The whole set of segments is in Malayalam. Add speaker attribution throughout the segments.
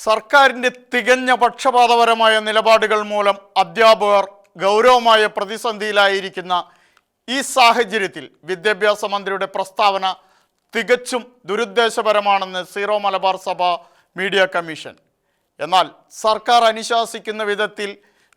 Speaker 1: സർക്കാരിന്റെ തികഞ്ഞ പക്ഷപാതപരമായ നിലപാടുകൾ മൂലം അധ്യാപകർ ഗൗരവമായ പ്രതിസന്ധിയിലായിരിക്കുന്ന ഈ സാഹചര്യത്തിൽ വിദ്യാഭ്യാസ മന്ത്രിയുടെ പ്രസ്താവന തികച്ചും ദുരുദ്ദേശപരമാണെന്ന് സീറോ മലബാർ സഭ മീഡിയ കമ്മീഷൻ. എന്നാൽ സർക്കാർ അനുശാസിക്കുന്ന വിധത്തിൽ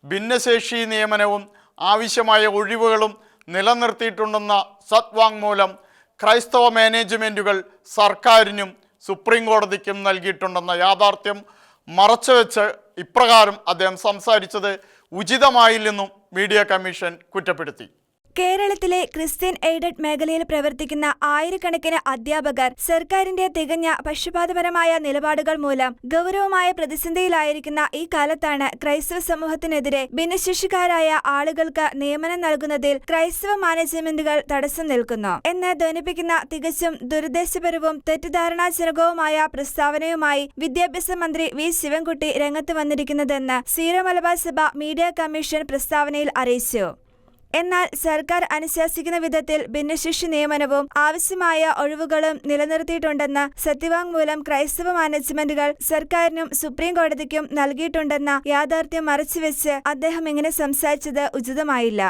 Speaker 1: ഭിന്നശേഷി നിയമനവും ആവശ്യമായ ഒഴിവുകളും നിലനിർത്തിയിട്ടുണ്ടെന്ന സത്വാങ് മൂലം ക്രൈസ്തവ മാനേജ്മെന്റുകൾ സർക്കാരിനും സുപ്രീം കോടതിക്കും നൽകിയിട്ടുണ്ടെന്ന യാഥാർത്ഥ്യം മറച്ചുവെച്ച് ഇപ്രകാരം അദ്ദേഹം സംസാരിച്ചത് ഉചിതമായില്ലെന്നും മീഡിയ കമ്മീഷൻ കുറ്റപ്പെടുത്തി.
Speaker 2: കേരളത്തിലെ ക്രിസ്ത്യൻ എയ്ഡഡ് മേഖലയിൽ പ്രവർത്തിക്കുന്ന ആയിരക്കണക്കിന് അധ്യാപകർ സർക്കാരിന്റെ തികഞ്ഞ പക്ഷപാതപരമായ നിലപാടുകൾ മൂലം ഗൗരവമായ പ്രതിസന്ധിയിലായിരിക്കുന്ന ഈ കാലത്താണ് ക്രൈസ്തവ സമൂഹത്തിനെതിരെ ഭിന്നശേഷിക്കാരായ ആളുകൾക്ക് നിയമനം നൽകുന്നതിൽ ക്രൈസ്തവ മാനേജ്മെന്റുകൾ തടസ്സം നിൽക്കുന്നു. എന്ന് ധ്വനിപ്പിക്കുന്ന തികച്ചും ദുരുദ്ദേശപരവും തെറ്റിദ്ധാരണാജനകവുമായ പ്രസ്താവനയുമായി വിദ്യാഭ്യാസ മന്ത്രി വി. ശിവൻകുട്ടി രംഗത്ത് വന്നിരിക്കുന്നതെന്ന് സീറോ മലബാർ സഭ മീഡിയ കമ്മീഷൻ പ്രസ്താവനയിൽ അറിയിച്ചു. എന്നാൽ സർക്കാർ അനുശാസിക്കുന്ന വിധത്തിൽ ഭിന്നശേഷി നിയമനവും ആവശ്യമായ ഒഴിവുകളും നിലനിർത്തിയിട്ടുണ്ടെന്ന സത്യവാങ്മൂലം ക്രൈസ്തവ മാനേജ്മെന്റുകൾ സർക്കാരിനും സുപ്രീം കോടതിക്കും നൽകിയിട്ടുണ്ടെന്ന യാഥാർത്ഥ്യം മറച്ചുവെച്ച് അദ്ദേഹം ഇങ്ങനെ സംസാരിച്ചത് ഉചിതമായില്ല.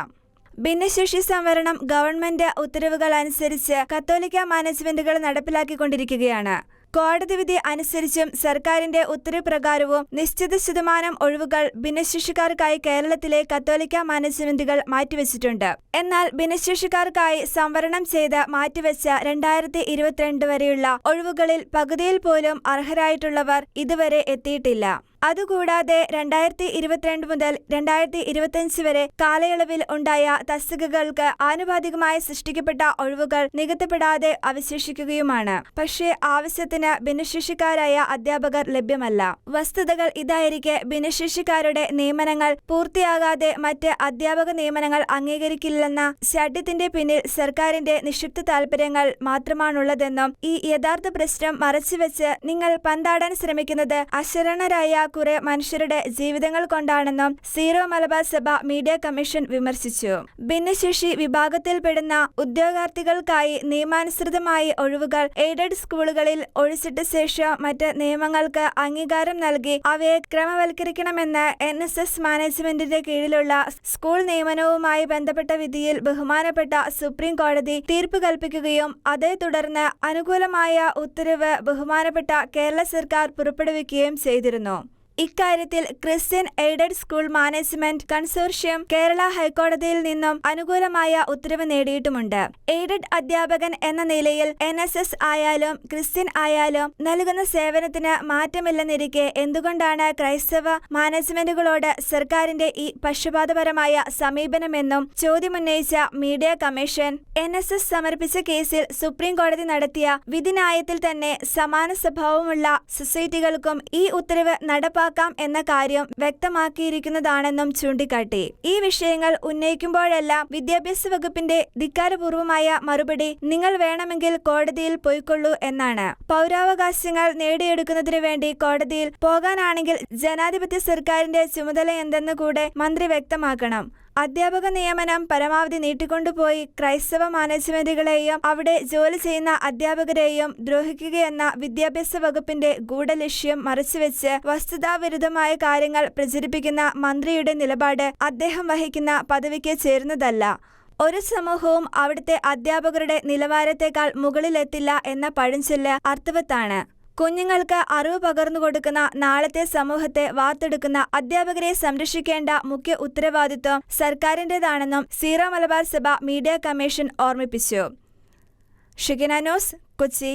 Speaker 2: ഭിന്നശേഷി സംവരണം ഗവൺമെന്റ് ഉത്തരവുകൾ അനുസരിച്ച് കത്തോലിക്ക മാനേജ്മെന്റുകൾ നടപ്പിലാക്കിക്കൊണ്ടിരിക്കുകയാണ്. കോടതി വിധി അനുസരിച്ചും സർക്കാരിന്റെ ഉത്തരവ് പ്രകാരവും നിശ്ചിത ശതമാനം ഒഴിവുകൾ ഭിന്നശേഷിക്കാർക്കായി കേരളത്തിലെ കത്തോലിക്ക മാനേജ്മെന്റുകൾ മാറ്റിവെച്ചിട്ടുണ്ട്. എന്നാൽ ഭിന്നശേഷിക്കാർക്കായി സംവരണം ചെയ്ത് മാറ്റിവെച്ച രണ്ടായിരത്തി ഇരുപത്തിരണ്ട് വരെയുള്ള ഒഴിവുകളിൽ പകുതിയിൽ പോലും അർഹരായിട്ടുള്ളവർ ഇതുവരെ എത്തിയിട്ടില്ല. അതുകൂടാതെ രണ്ടായിരത്തി ഇരുപത്തിരണ്ട് മുതൽ രണ്ടായിരത്തി ഇരുപത്തിയഞ്ച് വരെ കാലയളവിൽ ഉണ്ടായ തസ്തികകൾക്ക് ആനുപാതികമായി സൃഷ്ടിക്കപ്പെട്ട ഒഴിവുകൾ നികത്തപ്പെടാതെ അവശേഷിക്കുകയുമാണ്. പക്ഷേ ആവശ്യത്തിന് ഭിന്നശേഷിക്കാരായ അധ്യാപകർ ലഭ്യമല്ല. വസ്തുതകൾ ഇതായിരിക്കെ ഭിന്നശേഷിക്കാരുടെ നിയമനങ്ങൾ പൂർത്തിയാകാതെ മറ്റ് അധ്യാപക നിയമനങ്ങൾ അംഗീകരിക്കില്ലെന്ന ശഠ്യത്തിന്റെ പിന്നിൽ സർക്കാരിന്റെ നിക്ഷിപ്ത താൽപര്യങ്ങൾ മാത്രമാണുള്ളതെന്നും ഈ യഥാർത്ഥ പ്രശ്നം മറച്ചുവെച്ച് നിങ്ങൾ പന്താടാൻ ശ്രമിക്കുന്നത് അശരണരായ കുറെ മനുഷ്യരുടെ ജീവിതങ്ങൾ കൊണ്ടാണെന്നും സീറോ മലബാർ സഭ മീഡിയ കമ്മീഷൻ വിമർശിച്ചു. ഭിന്നശേഷി വിഭാഗത്തിൽപ്പെടുന്ന ഉദ്യോഗാർത്ഥികൾക്കായി നിയമാനുസൃതമായി ഒഴിവുകൾ എയ്ഡഡ് സ്കൂളുകളിൽ ഒഴിച്ചിട്ട ശേഷം മറ്റ് നിയമങ്ങൾക്ക് അംഗീകാരം നൽകി അവയെ ക്രമവൽക്കരിക്കണമെന്ന് എൻ എസ് എസ് മാനേജ്മെന്റിന്റെ കീഴിലുള്ള സ്കൂൾ നിയമനവുമായി ബന്ധപ്പെട്ട വിധിയിൽ ബഹുമാനപ്പെട്ട സുപ്രീം കോടതി തീർപ്പ് കൽപ്പിക്കുകയും അതേ തുടർന്ന് അനുകൂലമായ ഉത്തരവ് ബഹുമാനപ്പെട്ട കേരള സർക്കാർ പുറപ്പെടുവിക്കുകയും ചെയ്തിരുന്നു. ഇക്കാര്യത്തിൽ Christian aided school management consortium Kerala ഹൈക്കോടതിയിൽ നിന്നും അനുകൂലമായ ഉത്തരവ് നേടിയിട്ടുമുണ്ട്. എയ്ഡഡ് അധ്യാപകൻ എന്ന നിലയിൽ എൻ എസ് എസ് ആയാലും ക്രിസ്ത്യൻ ആയാലും നൽകുന്ന സേവനത്തിന് മാറ്റമില്ലെന്നിരിക്കെ എന്തുകൊണ്ടാണ് ക്രൈസ്തവ മാനേജ്മെന്റുകളോട് സർക്കാരിന്റെ ഈ പക്ഷപാതപരമായ സമീപനമെന്നും ചോദ്യമുന്നയിച്ച media commission N S S സമർപ്പിച്ച കേസിൽ സുപ്രീം കോടതി നടത്തിയ വിധിനായത്തിൽ തന്നെ സമാന സ്വഭാവമുള്ള സൊസൈറ്റികൾക്കും ഈ ഉത്തരവ് നടപ്പാക്കാം എന്ന കാര്യം വ്യക്തമാക്കിയിരിക്കുന്നതാണെന്നും ചൂണ്ടിക്കാട്ടി. ഈ വിഷയങ്ങൾ ഉന്നയിക്കുമ്പോഴെല്ലാം വിദ്യാഭ്യാസ വകുപ്പിന്റെ ധിക്കാരപൂർവമായ മറുപടി നിങ്ങൾ വേണമെങ്കിൽ കോടതിയിൽ പോയിക്കൊള്ളൂ എന്നാണ്. പൗരാവകാശങ്ങൾ നേടിയെടുക്കുന്നതിനു വേണ്ടി കോടതിയിൽ പോകാനാണെങ്കിൽ ജനാധിപത്യ സർക്കാരിന്റെ ചുമതല എന്തെന്ന് കൂടെ മന്ത്രി വ്യക്തമാക്കണം. അധ്യാപക നിയമനം പരമാവധി നീട്ടിക്കൊണ്ടുപോയി ക്രൈസ്തവ മാനേജ്മെന്റുകളെയും അവിടെ ജോലി ചെയ്യുന്ന അധ്യാപകരെയും ദ്രോഹിക്കുകയെന്ന വിദ്യാഭ്യാസ വകുപ്പിന്റെ ഗൂഢലക്ഷ്യം മറച്ചുവെച്ച് വസ്തുതാവിരുദ്ധമായ കാര്യങ്ങൾ പ്രചരിപ്പിക്കുന്ന മന്ത്രിയുടെ നിലപാട് അദ്ദേഹം വഹിക്കുന്ന പദവിക്ക് ചേരുന്നതല്ല. ഒരു സമൂഹവും അവിടുത്തെ അധ്യാപകരുടെ നിലവാരത്തേക്കാൾ മുകളിലെത്തില്ല എന്ന പഴഞ്ചൊല്ല് അർത്ഥവത്താണ്. കുഞ്ഞുങ്ങൾക്ക് അറിവ് പകർന്നു കൊടുക്കുന്ന നാളത്തെ സമൂഹത്തെ വാർത്തെടുക്കുന്ന അധ്യാപകരെ സംരക്ഷിക്കേണ്ട മുഖ്യ ഉത്തരവാദിത്വം സർക്കാരിന്റെതാണെന്നും സീറോ മലബാർ സഭ മീഡിയ കമ്മീഷൻ ഓർമ്മിപ്പിച്ചു. ഷിഗിന ന്യൂസ് കൊച്ചി.